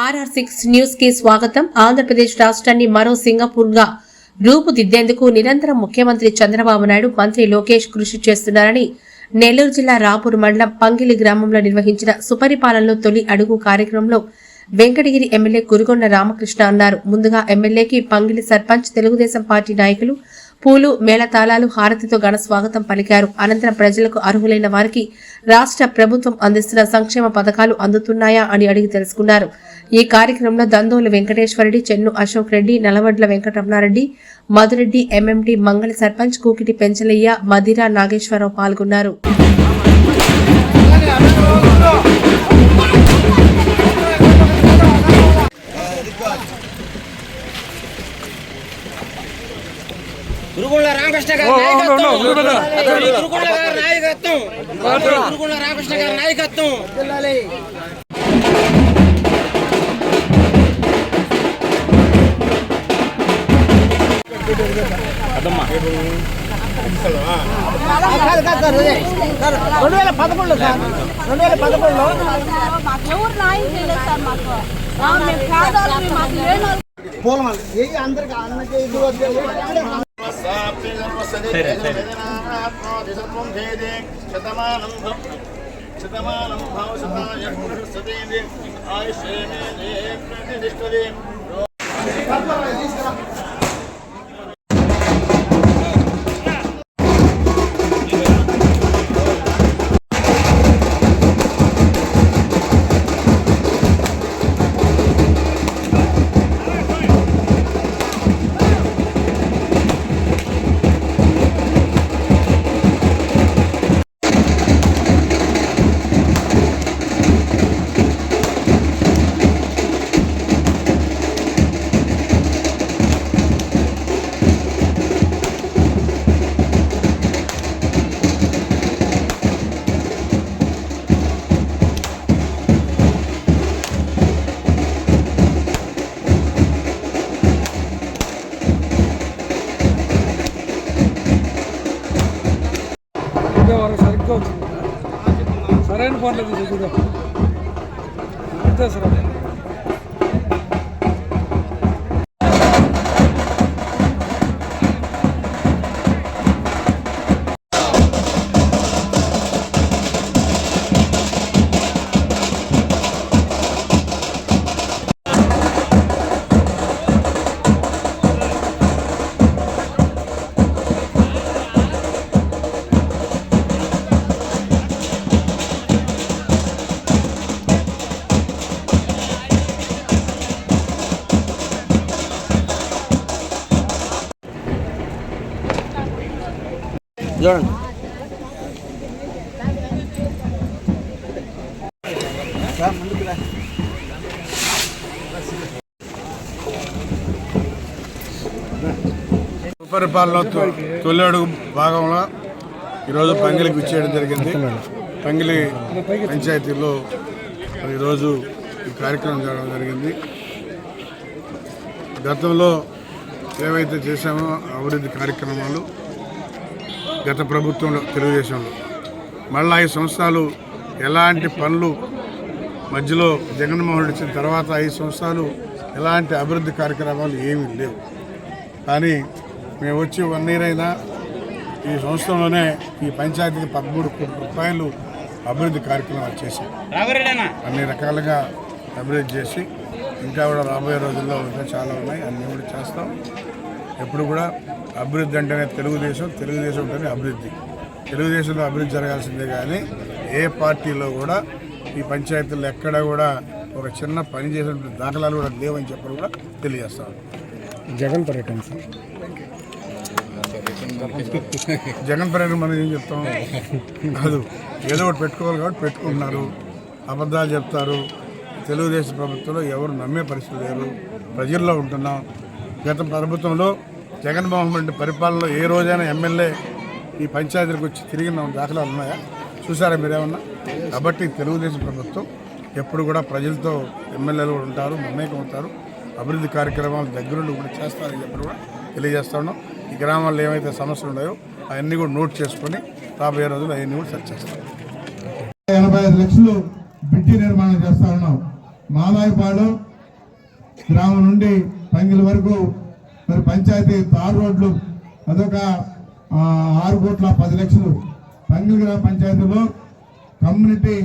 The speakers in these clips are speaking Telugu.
ఆర్ఆర్ సిక్స్ న్యూస్కి స్వాగతం. ఆంధ్రప్రదేశ్ రాష్ట్రాన్ని మరో సింగపూర్గా రూపుదిద్దేందుకు నిరంతరం ముఖ్యమంత్రి చంద్రబాబు నాయుడు మంత్రి లోకేష్ కృషి చేస్తున్నారని నెల్లూరు జిల్లా రాపూర్ మండలం పంగిలి గ్రామంలో నిర్వహించిన సుపరిపాలనలో తొలి అడుగు కార్యక్రమంలో వెంకటగిరి ఎమ్మెల్యే కురుగొండ రామకృష్ణ అన్నారు. ముందుగా ఎమ్మెల్యేకి పంగిలి సర్పంచ్ తెలుగుదేశం పార్టీ నాయకులు పూలు మేళతాళాలు హారతితో ఘన స్వాగతం పలికారు. అనంతరం ప్రజలకు అర్హులైన వారికి రాష్ట్ర ప్రభుత్వం అందిస్తున్న సంక్షేమ పథకాలు అందుతున్నాయా అని అడిగి తెలుసుకున్నారు. ఈ కార్యక్రమంలో దందోలు వెంకటేశ్వరరెడ్డి చెన్ను అశోక్ రెడ్డి నలవడ్ల వెంకటరమణారెడ్డి మధురెడ్డి ఎంఎండి మంగళ సర్పంచ్ కూకిటి పెంచలయ్య మధిరా నాగేశ్వరరావు పాల్గొన్నారు. గురుకుల రామకృష్ణ గారి నాయకత్వం గురుకుల గారి నాయకత్వం గురుకుల రామకృష్ణ గారి నాయకత్వం రెండు వేల పదకొండులో సార్ రెండు వేల పదకొండులో మాకు ఎవరు న్యాయం చేయలేదు సార్ మాకు ఆ, మేము పేదవాళ్ళమి, మాకు లేని వాళ్ళు పూలమాల ఏ అందరికి అన్నకి. శతమానం భవశతాయ పురుషదేవి ఆయుష్యేమే ప్రతిష్టదే बोलला तिथे तुझा दसरा చూడండి సార్ తొలడుగు తొలి భాగంలో ఈరోజు పంగిలికి ఇచ్చేయడం జరిగింది. పంగిలి పంచాయతీలో ఈరోజు ఈ కార్యక్రమం జరగడం జరిగింది. గతంలో ఏవైతే చేశామో అభివృద్ధి కార్యక్రమాలు గత ప్రభుత్వంలో తెలుగుదేశంలో. మళ్ళా ఐదు సంవత్సరాలు ఎలాంటి పనులు మధ్యలో జగన్మోహన్ రెడ్డి వచ్చిన తర్వాత ఐదు సంవత్సరాలు ఎలాంటి అభివృద్ధి కార్యక్రమాలు ఏమీ లేవు. కానీ మేము వచ్చి వన్ ఇయర్ అయినా ఈ సంవత్సరంలోనే ఈ పంచాయతీకి పదమూడు కోట్ల రూపాయలు అభివృద్ధి కార్యక్రమాలు చేశాం. అన్ని రకాలుగా అభివృద్ధి చేసి ఇంకా కూడా రాబోయే రోజుల్లో ఇంకా చాలా ఉన్నాయి. అన్నీ కూడా చేస్తాం. ఎప్పుడు కూడా అభివృద్ధి అంటేనే తెలుగుదేశం తెలుగుదేశం అంటేనే అభివృద్ధి. తెలుగుదేశంలో అభివృద్ధి జరగాల్సిందే కానీ ఏ పార్టీలో కూడా ఈ పంచాయతీల్లో ఎక్కడ కూడా ఒక చిన్న పని చేసినటువంటి దాఖలాలు కూడా లేవని చెప్పడం కూడా తెలియజేస్తాం జగన్ పర్యటన సార్. జగన్ పర్యటన మనం ఏం చెప్తాం? కాదు ఏదో ఒకటి పెట్టుకోవాలి కాబట్టి పెట్టుకుంటున్నారు. అబద్ధాలు చెప్తారు. తెలుగుదేశం ప్రభుత్వంలో ఎవరు నమ్మే పరిస్థితి లేరు ప్రజల్లో ఉంటున్నాం. గత ప్రభుత్వంలో జగన్మోహన్ రెడ్డి పరిపాలనలో ఏ రోజైనా ఎమ్మెల్యే ఈ పంచాయతీలకు వచ్చి తిరిగిన దాఖలాలు ఉన్నాయా? చూసారా మీరేమన్నా? కాబట్టి తెలుగుదేశం ప్రభుత్వం ఎప్పుడు కూడా ప్రజలతో ఎమ్మెల్యేలు కూడా ఉంటారు మమేకం అవుతారు. అభివృద్ధి కార్యక్రమాలు దగ్గరుండి కూడా చేస్తారని చెప్పి కూడా తెలియజేస్తా ఉన్నాం. ఈ గ్రామాల్లో ఏమైతే సమస్యలు ఉన్నాయో అవన్నీ కూడా నోట్ చేసుకొని రాబోయే రోజులు అవన్నీ కూడా సెర్చ్ చేస్తాం ఎనభై ఐదు లక్షలు బిడ్డి నిర్మాణం చేస్తా ఉన్నాం. మాదాయపాడు గ్రామం నుండి పంగిల వరకు మరి పంచాయతీ తారు రోడ్లు అదొక ఆరు కోట్ల పది లక్షలు. పంగిల్ గ్రామ పంచాయతీలో కమ్యూనిటీ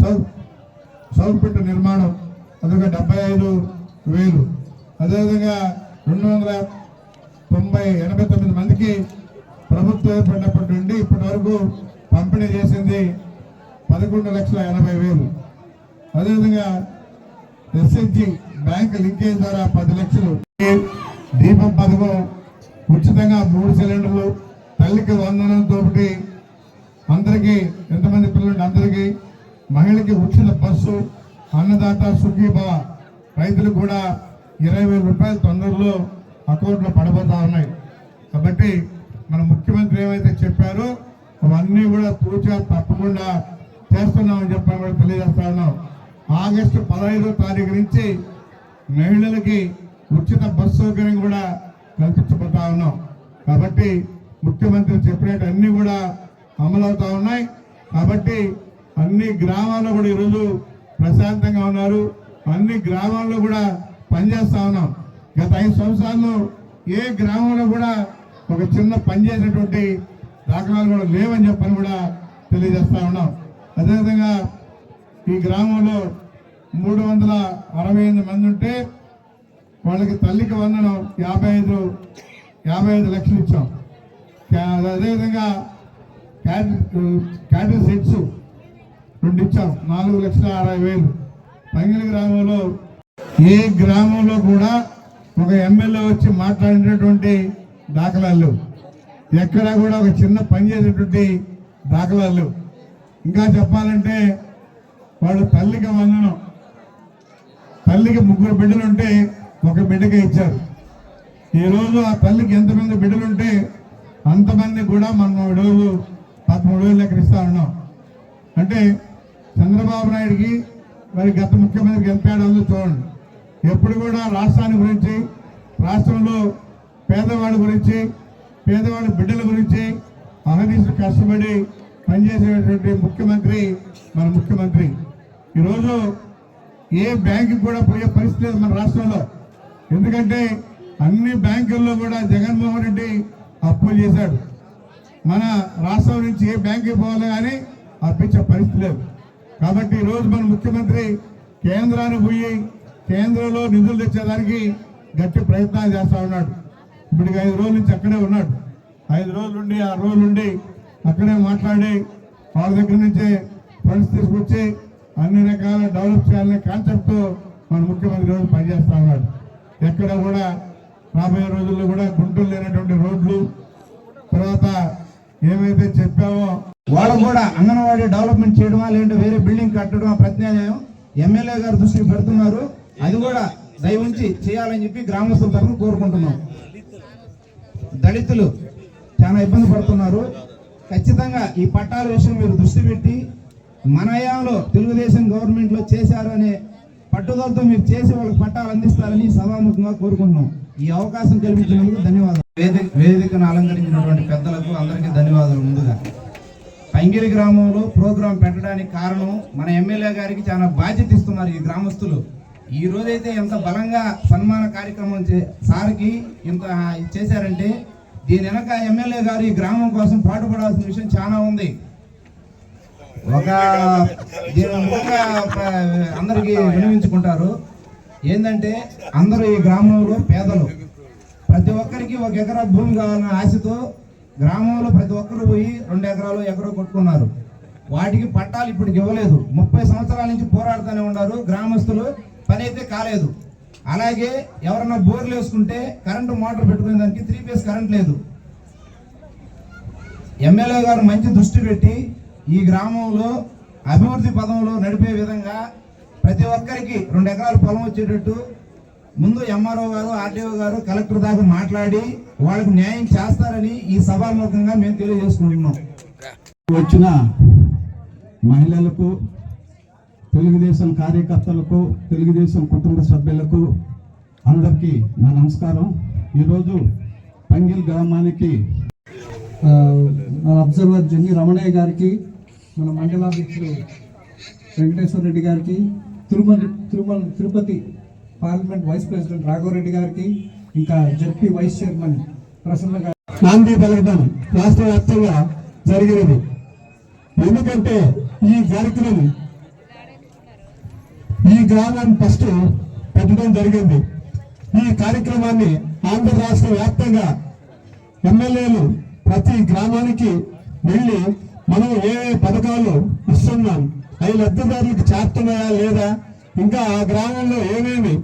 సౌ సౌత్ నిర్మాణం అదొక డెబ్బై ఐదు వేలు. అదేవిధంగా రెండు వందల తొంభై ఎనభై తొమ్మిది మందికి ప్రభుత్వం ఏర్పడినప్పటి నుండి ఇప్పటి వరకు పంపిణీ చేసింది పదకొండు లక్షల ఎనభై వేలు. అదేవిధంగా ఎస్హెచ్జి బ్యాంక్ లింకేజ్ ద్వారా పది లక్షలు. దీపం పథకం ఉచితంగా మూడు సిలిండర్లు తల్లికి వందనంతో ఒకటి అందరికీ ఎంతమంది పిల్లలు అందరికీ మహిళకి ఉచిత బస్సు అన్నదాత సుఖీభవ. రైతులు కూడా ఇరవై వేల రూపాయలు తొందరలో అకౌంట్లో పడబోతా ఉన్నాయి. కాబట్టి మన ముఖ్యమంత్రి ఏమైతే చెప్పారో అవన్నీ కూడా తూచా తప్పకుండా చేస్తున్నామని చెప్పని కూడా తెలియజేస్తా ఉన్నాం. ఆగస్టు పదహైదో తారీఖు నుంచి మహిళలకి ఉచిత బస్సు సౌకర్యం కూడా కల్పించబడతా ఉన్నాం. కాబట్టి ముఖ్యమంత్రి చెప్పినట్టు అన్నీ కూడా అమలవుతా ఉన్నాయి. కాబట్టి అన్ని గ్రామాల్లో కూడా ఈరోజు ప్రశాంతంగా ఉన్నారు. అన్ని గ్రామాల్లో కూడా పనిచేస్తా ఉన్నాం. గత ఐదు సంవత్సరాల్లో ఏ గ్రామంలో కూడా ఒక చిన్న పని చేసినటువంటి దాఖలాలు కూడా లేవని చెప్పని కూడా తెలియజేస్తా ఉన్నాం. అదేవిధంగా ఈ గ్రామంలో మూడు వందల అరవై ఎనిమిది మంది ఉంటే వాళ్ళకి తల్లికి వందనం యాభై ఐదు యాభై ఐదు లక్షలు ఇచ్చాం. అదేవిధంగా క్యాటర్ సెట్స్ రెండు ఇచ్చాం. నాలుగు లక్షల అరవై వేలు. పంగిలి గ్రామంలో ఏ గ్రామంలో కూడా ఒక ఎమ్మెల్యే వచ్చి మాట్లాడినటువంటి దాఖలాలు. ఎక్కడా కూడా ఒక చిన్న పని చేసేటువంటి దాఖలాలు. ఇంకా చెప్పాలంటే వాళ్ళు తల్లికి వందనం. తల్లికి ముగ్గురు బిడ్డలుంటే ఒక బిడ్డకే ఇచ్చారు. ఈరోజు ఆ తల్లికి ఎంతమంది బిడ్డలుంటే అంతమంది కూడా మనం ఈరోజు పదమూడు వేలు లెక్కరిస్తా ఉన్నాం. అంటే చంద్రబాబు నాయుడికి మరి గత ముఖ్యమంత్రికి ఎంత తేడా చూడండి. ఎప్పుడు కూడా రాష్ట్రాన్ని గురించి రాష్ట్రంలో పేదవాళ్ళ గురించి పేదవాళ్ళ బిడ్డల గురించి అహర్నిశలు కష్టపడి పనిచేసేటువంటి ముఖ్యమంత్రి మన ముఖ్యమంత్రి. ఈరోజు ఏ బ్యాంకు కూడా పోయే పరిస్థితి లేదు మన రాష్ట్రంలో. ఎందుకంటే అన్ని బ్యాంకుల్లో కూడా జగన్మోహన్ రెడ్డి అప్పులు చేశాడు. మన రాష్ట్రం నుంచి ఏ బ్యాంకుకి పోవాలి కానీ అప్పించే పరిస్థితి లేదు. కాబట్టి ఈరోజు మన ముఖ్యమంత్రి కేంద్రానికి పోయి కేంద్రంలో నిధులు తెచ్చేదానికి గట్టి ప్రయత్నాలు చేస్తూ ఉన్నాడు. ఇప్పటికి ఐదు రోజుల నుంచి అక్కడే ఉన్నాడు. ఐదు రోజులు ఉండి ఆరు రోజులు ఉండి అక్కడే మాట్లాడి వాళ్ళ దగ్గర నుంచే ఫండ్స్ తీసుకొచ్చి అన్ని రకాల డెవలప్ చేయాలనే కాన్సెప్ట్తో మన ముఖ్యమంత్రి రోజు పనిచేస్తూ ఉన్నాడు. ఎక్కడ కూడా రాబోయే రోజుల్లో కూడా గుంటూరు లేనటువంటి రోడ్లు తర్వాత ఏమైతే చెప్పామో వాళ్ళు కూడా అంగన్వాడీ డెవలప్మెంట్ చేయడమా లేదంటే వేరే బిల్డింగ్ కట్టడమా ప్రత్యామ్నాయం ఎమ్మెల్యే గారు దృష్టికి పెడుతున్నారు. అది కూడా దయ ఉంచి చేయాలని చెప్పి గ్రామస్తుల తరఫున కోరుకుంటున్నాం. దళితులు చాలా ఇబ్బంది పడుతున్నారు. ఖచ్చితంగా ఈ పట్టాల విషయం మీరు దృష్టి పెట్టి మన హయాంలో తెలుగుదేశం గవర్నమెంట్లో చేశారు అనే పట్టుదలతో మీరు చేసి వాళ్ళకి పట్టాలు అందిస్తారని సభాముఖంగా కోరుకుంటున్నాం. ఈ అవకాశం కల్పించినందుకు ధన్యవాదాలు. వేదిక వేదికను అలంకరించినటువంటి పెద్దలకు అందరికీ ధన్యవాదాలు ముందుగా. పంగిరి గ్రామంలో ప్రోగ్రాం పెట్టడానికి కారణం మన ఎమ్మెల్యే గారికి చాలా బాధ్యత ఇస్తున్నారు ఈ గ్రామస్తులు. ఈ రోజైతే ఎంత బలంగా సన్మాన కార్యక్రమం చే- సార్కి ఇంత చేశారంటే దీని వెనక ఎమ్మెల్యే గారు ఈ గ్రామం కోసం పాటుపడాల్సిన విషయం చాలా ఉంది. ఒక దీని ముఖ్యంగా అందరికీ వినియోగించుకుంటారు ఏంటంటే అందరూ ఈ గ్రామంలో పేదలు. ప్రతి ఒక్కరికి ఒక ఎకరా భూమి కావాలన్న ఆశతో గ్రామంలో ప్రతి ఒక్కరు పోయి రెండు ఎకరాలు ఎకరో కొట్టుకున్నారు. వాటికి పట్టాలు ఇప్పటికి ఇవ్వలేదు. ముప్పై సంవత్సరాల నుంచి పోరాడుతూనే ఉన్నారు గ్రామస్తులు. పని అయితే కాలేదు. అలాగే ఎవరన్నా బోర్లు వేసుకుంటే కరెంటు మోటార్ పెట్టుకునే దానికి త్రీ ఫేస్ కరెంట్ లేదు. ఎమ్మెల్యే గారు మంచి దృష్టి పెట్టి ఈ గ్రామంలో అభివృద్ధి పదంలో నడిపే విధంగా ప్రతి ఒక్కరికి రెండు ఎకరాల పొలం వచ్చేటట్టు ముందు ఎంఆర్ఓ గారు ఆర్డీఓ గారు కలెక్టర్ దాకా మాట్లాడి వాళ్ళకి న్యాయం చేస్తారని ఈ సభాముఖంగా మేము తెలియజేసుకుంటున్నాం. వచ్చిన మహిళలకు తెలుగుదేశం కార్యకర్తలకు తెలుగుదేశం కుటుంబ సభ్యులకు అందరికీ నా నమస్కారం. ఈరోజు పంగిల్ గ్రామానికి అబ్జర్వర్ జన్ని రమణయ్య గారికి మన మండలాధ్యక్షుడు వెంకటేశ్వర రెడ్డి గారికి Tirumala Tirumala Tirupati parliament vice president Raghavareddy గారికి ఇంకా జడ్పీ వైస్ చైర్మన్ ప్రసన్న గారు నాంది పలకడం రాష్ట్ర వ్యాప్తంగా జరిగినది. ఎందుకంటే ఈ కార్యక్రమం ఈ గ్రామాన్ని ఫస్ట్ పెట్టడం జరిగింది. ఈ కార్యక్రమాన్ని ఆంధ్ర రాష్ట్ర వ్యాప్తంగా ఎమ్మెల్యేలు ప్రతి గ్రామానికి వెళ్ళి మనం ఏ ఏ పథకాలు ఇస్తున్నాం? అవి లబ్ధిదారులకు చేర్తున్నాయా లేదా? ఇంకా ఆ గ్రామంలో ఏమేమి